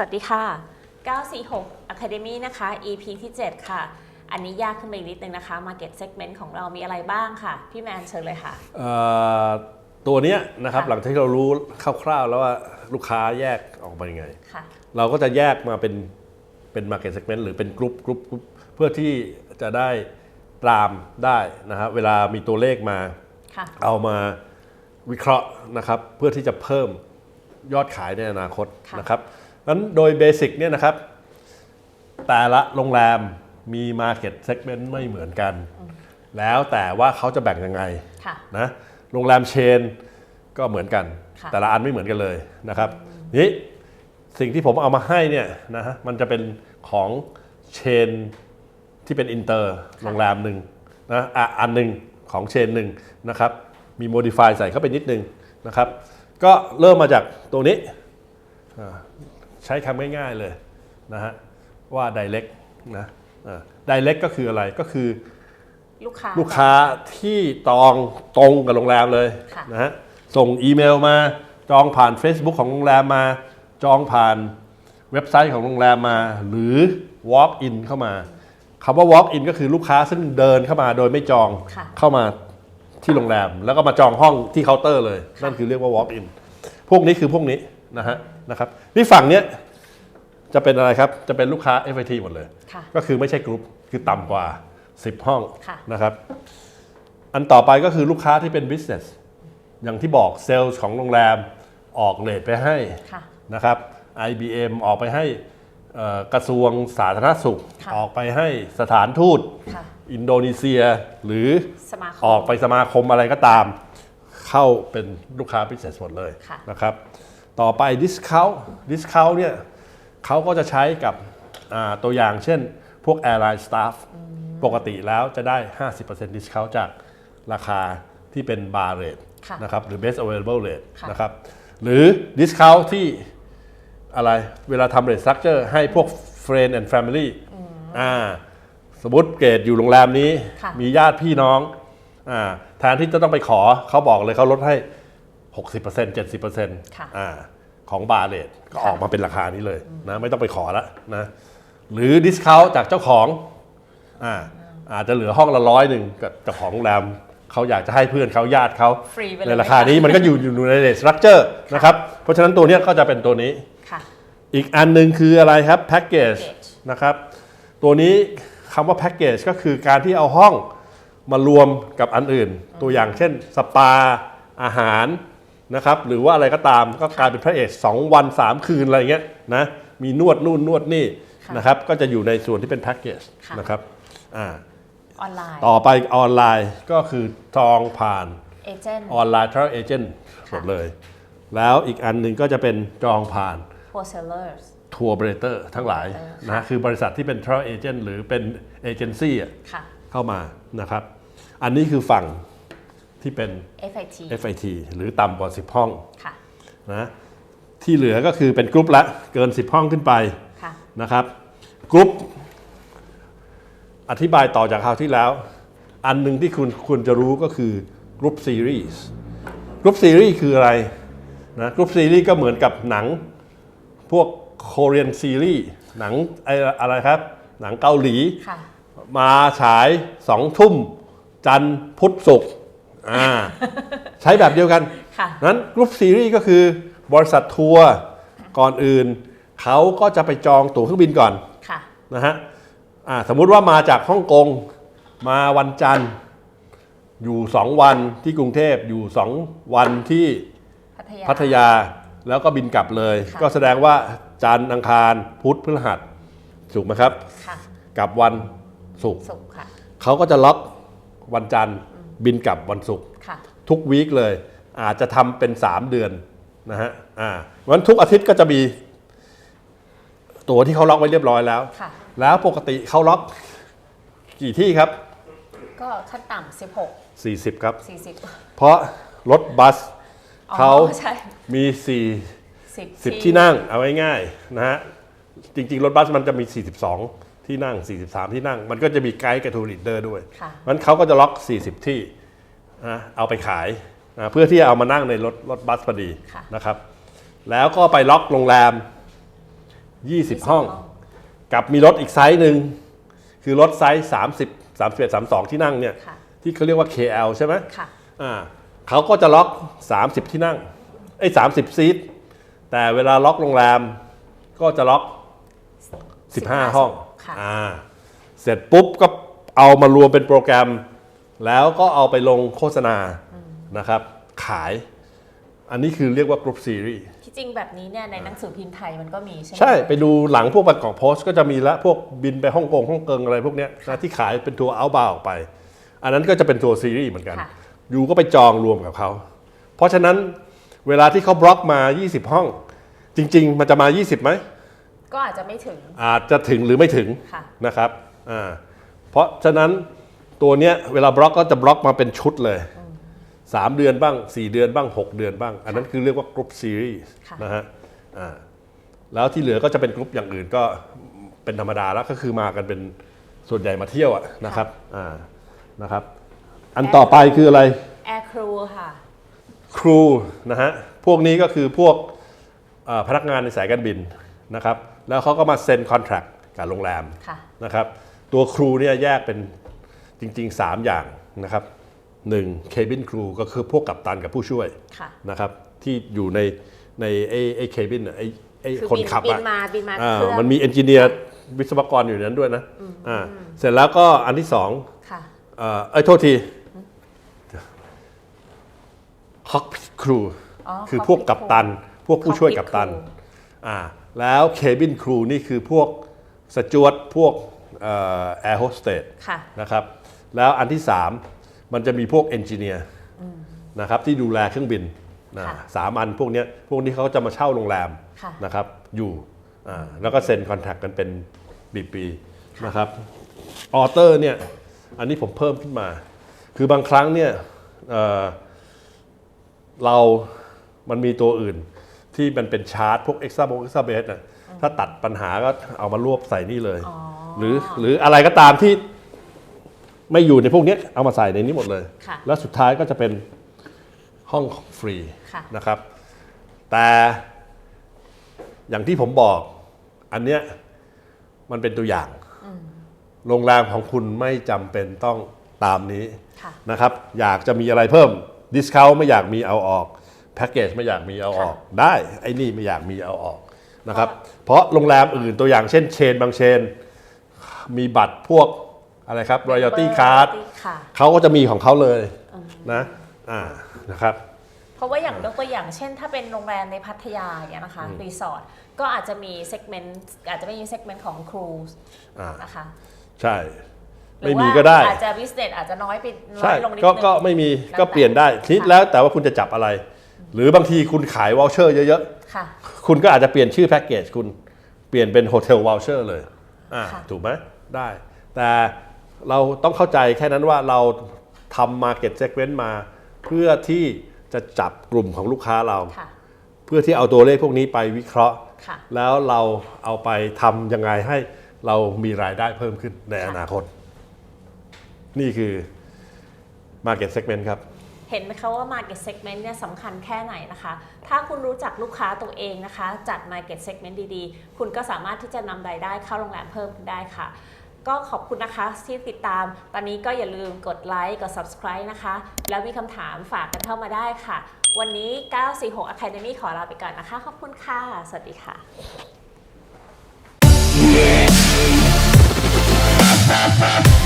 วัสดีค่ะ 946 Academy นะคะ EP ที่ 7 ค่ะ อันนี้ยากขึ้นไปอีกนิดนึงนะคะ Market Segment ของเรามีอะไรบ้างค่ะ พี่แมนเชิญเลยค่ะเอ่อตัวเนี้ยนะครับค่ะหลังจากที่เรารู้คร่าวๆแล้วว่าลูกค้าแยกออกมายังไงค่ะเราก็จะแยกมาเป็นเป็น market segment หรือเป็นกรุ๊ปกรุ๊ปกรุ๊ปเพื่อที่จะได้ตามได้นะครับเวลามีตัวเลขมาค่ะเอามาวิเคราะห์นะครับ เพื่อที่จะเพิ่มยอดขายในอนาคตค่ะนะครับ นั้นโดยเบสิกเนี่ยนะครับ แต่ละโรงแรมมี Market Segment ไม่เหมือนกัน แล้วแต่ว่าเขาจะแบ่งยังไงค่ะนะโรงแรมเชนก็เหมือนกันค่ะแต่ละอันไม่เหมือนกันเลยนะครับนี่สิ่งที่ผมเอามาให้เนี่ยนะฮะมันจะเป็นของเชนที่เป็นอินเตอร์โรงแรมหนึ่งนะอะอันหนึ่งของเชนหนึ่งนะครับ มีโมดิฟายใส่เข้าไปนิดนึงนะครับ ก็เริ่มมาจากตัวนี้อ่า ใช้คำง่ายๆเลยนะฮะว่า direct นะอ่า direct ก็คืออะไรก็คือลูกค้าลูกค้าที่ตองตรงกับโรงแรมเลยค่ะนะฮะส่งอีเมลมาจองผ่าน Facebook ของโรงแรมมา จองผ่านเว็บไซต์ของโรงแรมมา หรือ walk in เข้ามาคำว่า walk in ก็คือลูกค้าซึ่งเดินเข้ามาโดยไม่จองค่ะเข้ามาที่โรงแรม แล้วก็มาจองห้องที่เคาน์เตอร์เลย นั่นคือเรียกว่า walk in พวกนี้คือพวกนี้นะฮะ นะครับนี่ฝั่งเนี้ยจะเป็นอะไรครับจะเป็นลูกค้า FIT หมดเลย ค่ะ ก็คือไม่ใช่กรุ๊ปคือต่ำกว่า 10 ห้องค่ะ นะครับ อันต่อไปก็คือลูกค้าที่เป็น business อย่างที่บอกเซลล์ของโรงแรมออกเลทไปให้ค่ะ นะครับ IBM ออกไปให้เอ่อกระทรวงสาธารณสุข ค่ะ ออกไปให้สถานทูต ค่ะ อินโดนีเซียหรือสมาคมออกไปสมาคมอะไรก็ตาม เข้าเป็นลูกค้า business หมดเลยค่ะ นะครับ ต่อไป discount discount เนี่ยเขาก็จะใช้กับอ่าตัวอย่างเช่น พวก airline staff ปกติแล้วจะได้ 50% discount จากราคาที่เป็น bar rate ค่ะนะครับหรือ best available rate ค่ะนะครับหรือ discount ที่อะไรเวลาทำ rate structure ให้พวก friend and family อ่าสมมติเกรดอยู่โรงแรมนี้ค่ะมีญาติพี่น้องอ่าแทนที่จะต้องไปขอเขาบอกเลยเขาลดให้ 60% 70%ค่ะอ่า ของบาร์เรทก็ค่ะออกมาเป็นราคานี้เลยนะไม่ต้องไปขอละนะหรือดิสคาวจากเจ้าของอ่าอาจจะเหลือห้องละร้อยหนึ่งกับเจ้าของโรงแรมเขาอยากจะให้เพื่อนเขาญาติเขาฟรีไปเลยในราคานี้มันก็อยู่อยู่ในเรทสตรัคเจอร์นะครับเพราะฉะนั้นตัวเนี้ยก็จะเป็นตัวนี้ค่ะอีกอันหนึ่งคืออะไรครับแพ็กเกจ Package นะครับตัวนี้คำว่าแพ็กเกจก็คือการที่เอาห้องมารวมกับอันอื่น ตัวอย่างเช่นสปาอาหาร นะครับหรือว่าอะไรก็ตามก็กลายเป็นแพ็กเกจสองวัน 3 คืนอะไรเงี้ยนะมีนวดนู่นนวดนี่ค่ะนะครับก็จะอยู่ในส่วนที่เป็นแพ็กเกจค่ะ นะครับอ่าออนไลน์ต่อไปออนไลน์ก็คือจองผ่านเอเจนต์ ออนไลน์ travel agent หมดเลย แล้วอีกอันหนึ่งก็จะเป็นจองผ่านโ w เซลเลอร์ทัวร์เบรเตอร์ทั้งหลาย Operator นะฮะคือบริษัทที่เป็น travel agent หรือเป็นเอเจนซี่ค่ะ เข้ามานะครับ อันนี้คือฝั่ง ที่เป็น FIT FIT หรือต่ำกว่า 10 ห้องค่ะนะที่เหลือก็คือเป็นกรุ๊ปละเกิน 10 ห้องขึ้นไปค่ะนะครับกรุ๊ปอธิบายต่อจากคราวที่แล้ว อันหนึ่งที่คุณควรจะรู้ก็คือกรุ๊ปซีรีส์กรุ๊ปซีรีส์คืออะไรนะกรุ๊ปซีรีส์ก็เหมือนกับหนัง พวกโคเรียนซีรีส์หนังไออะไรครับ หนังเกาหลีค่ะมาฉายสองทุ่ม จันทร์พุธศุกร์ อ่าใช้แบบเดียวกันค่ะ นั้นกรุ๊ปซีรีส์ก็คือบริษัททัวร์ก่อนอื่น เขาก็จะไปจองตั๋วเครื่องบินก่อนค่ะ นะฮะอ่าสมมุติว่ามาจากฮ่องกงมาวันจันทร์ อยู่ 2 วันที่กรุงเทพอยู่ 2 วันที่พัทยา พัทยาแล้วก็บินกลับเลย ค่ะ ก็แสดงว่าจันทร์อังคารพุธพฤหัสถูกไหมครับ ค่ะกลับวันศุกร์ สุขค่ะ เขาก็จะล็อกวันจันทร์ บินกลับวันศุกร์ค่ะทุกวีคเลย อาจจะทำเป็น 3 เดือนนะฮะอ่าวันทุกอาทิตย์ก็จะมี ตั๋วที่เขาล็อกไว้เรียบร้อยแล้วค่ะแล้วปกติเขาล็อกกี่ที่ครับ ก็ขั้นต่ำ16 40 ครับ 40 เพราะรถบัสอ๋อเขาใช่มี10 40ที่นั่งเอาไว้ง่ายนะฮะจริงๆ รถบัสมันจะมี 42 ที่นั่ง 43 ที่นั่ง มันก็จะมีไกด์กับทูริดเดอร์ด้วยค่ะมันเขาก็จะล็อก 40 ที่นะเอาไปขายนะเพื่อที่จะเอามานั่งในรถรถบัสพอดีค่ะนะครับ แล้วก็ไปล็อกโรงแรม 20 ห้อง กับมีรถอีกไซส์หนึ่งคือรถไซส์30 31 32 ที่นั่งเนี่ยค่ะที่เขาเรียกว่า KL ใช่ไหมค่ะอ่าเขาก็จะล็อก 30 ที่นั่งไอ้30ซีทแต่เวลาล็อกโรงแรมก็จะล็อก 15 ห้อง ค่ะ อ่าเสร็จปุ๊บก็เอามารวมเป็นโปรแกรม แล้วก็เอาไปลงโฆษณานะครับ ขาย อันนี้คือเรียกว่ากรุ๊ปซีรีส์ที่จริงแบบนี้เนี่ยในหนังสือพิมพ์ไทยมันก็มีใช่ไหมใช่ไปดูหลังพวกบางกอกโพสต์ก็จะมีละพวกบินไปฮ่องกงฮ่องเกิงอะไรพวกเนี้ยนะที่ขายเป็นทัวร์เอาบาออกไป อันนั้นก็จะเป็นทัวร์ซีรีส์เหมือนกัน ค่ะยูก็ไปจองรวมกับเขา เพราะฉะนั้นเวลาที่เขาบล็อกมา 20 ห้อง จริง ๆ มันจะมา 20ไหม ก็อาจจะไม่ถึง อาจจะถึงหรือไม่ถึงค่ะ นะครับอ่าเพราะฉะนั้นตัวเนี้ยเวลาบล็อกก็จะบล็อกมาเป็นชุดเลย 3 เดือนบ้าง 4 เดือนบ้าง 6 เดือนบ้าง อันนั้นคือเรียกว่ากรุ๊ปซีรีส์ค่ะ นะฮะอ่าแล้วที่เหลือก็จะเป็นกรุ๊ปอย่างอื่นก็เป็นธรรมดาแล้วก็คือมากันเป็นส่วนใหญ่มาเที่ยวอะนะครับอ่านะครับ อันต่อไปคืออะไร แอร์ครูค่ะ ครูนะฮะพวกนี้ก็คือพวกเอ่อพนักงานในสายการบิน นะครับแล้วเขาก็มาเซ็นคอนแท c t กับโรงแรมค่ะนะครับตัวครูเนี่ยแยกเป็นจริง ๆ 3 อย่างนะครับหนึ่งเคบินครูก็คือพวกกัปตันกับผู้ช่วยค่ะนะครับที่อยู่ในในไอ้ไอ้เคบินไอ้ไอ้คือคนบินขับบิอะนมาบินมาอ่าเครื่องมันมีเอนจิเนียร์วิศวกรอยู่ในนั้นด้วยนะอ่าเสร็จแล้วก็อันที่สองค่ะเอ่อเอ้ยโทษทีฮอกครูอ๋อคือพวก cockpit กัปตัน พวกผู้ช่วย cockpit กัปตัน crew อ่า แล้วเคบินครูนี่คือพวกสจวตพวกแอร์โฮสเตสค่ะนะครับแล้วอันที่ 3 มันจะมีพวกเอนจิเนียร์นะครับที่ดูแลเครื่องบินนะค่ะสามอันพวกเนี้ยพวกนี้เขาจะมาเช่าโรงแรมค่ะนะครับอยู่อ่าแล้วก็เซ็นคอนแทคกันเป็นปีๆนะครับออเตอร์เนี่ยอันนี้ผมเพิ่มขึ้นมา คือบางครั้งเนี่ยเอ่อเรามันมีตัวอื่น ที่มันเป็นชาร์ตพวก extra box extra base นะถ้าตัดปัญหาก็เอามารวบใส่นี่เลยอ๋อหรือหรืออะไรก็ตามที่ไม่อยู่ในพวกเนี้ยเอามาใส่ในนี้หมดเลย ค่ะแล้วสุดท้ายก็จะเป็นห้องฟรีค่ะ นะครับ แต่อย่างที่ผมบอก อันเนี้ยมันเป็นตัวอย่าง โรงแรมของคุณไม่จำเป็นต้องตามนี้ ค่ะ นะครับอยากจะมีอะไรเพิ่มดิสคาวไม่อยากมีเอาออก แพ็กเกจไม่อยากมีเอาออก ได้ไอ้นี่ไม่อยากมีเอาออกนะครับเพราะโรงแรมอื่นตัวอย่างเช่นเชนบางเชน มีบัตรพวกอะไรครับ royalty card ค่ะเขาก็จะมีของเขาเลยนะอ่านะครับเพราะว่าอย่างยกตัวอย่างเช่น ถ้าเป็นโรงแรมในพัทยาอย่างเงี้ยนะคะรีสอร์ทก็อาจจะมีเซกเมนต์อาจจะไม่มีเซกเมนต์ของครูอ่านะคะใช่หรืไม่อว่ามีก็ได้อาจจะบิสเนสอาจจะน้อยไปน้อใช่ยลงนิดก็นึงก็ไม่มีแล้วก็เปลี่ยนได้แต่คิดค่ะแล้วแต่ว่าคุณจะจับอะไร หรือบางทีคุณขายวอลเชอร์เยอะค่ะ ๆ คุณก็อาจจะเปลี่ยนชื่อแพ็กเกจคุณเปลี่ยนเป็นโฮเทลวอลเชอร์เลยอ่าค่ะ ถูกไหมได้ แต่เราต้องเข้าใจแค่นั้นว่าเราทำมาเก็ตเซกเ e นต์มา เพื่อที่จะจับกลุ่มของลูกค้าเรา ค่ะ เพื่อที่เอาตัวเลขพวกนี้ไปวิเคราะห์ ค่ะ แล้วเราเอาไปทำยังไงให้เรามีรายได้เพิ่มขึ้นในอนาคต นี่คือ Market Segment ครับ เห็นไหมคะว่า Market Segment เนี่ยสำคัญแค่ไหนนะคะ ถ้าคุณรู้จักลูกค้าตัวเองนะคะ จัด Market Segment ดีๆ คุณก็สามารถที่จะนำรายได้เข้าโรงแรมเพิ่มได้ค่ะ ก็ขอบคุณนะคะที่ติดตาม ตอนนี้ก็อย่าลืมกดไลค์กด Subscribe นะคะ แล้วมีคำถามฝากกันเข้ามาได้ค่ะ วันนี้ 946 Academy ขอลาไปก่อนนะคะ ขอบคุณค่ะ สวัสดีค่ะ Ha ha ha.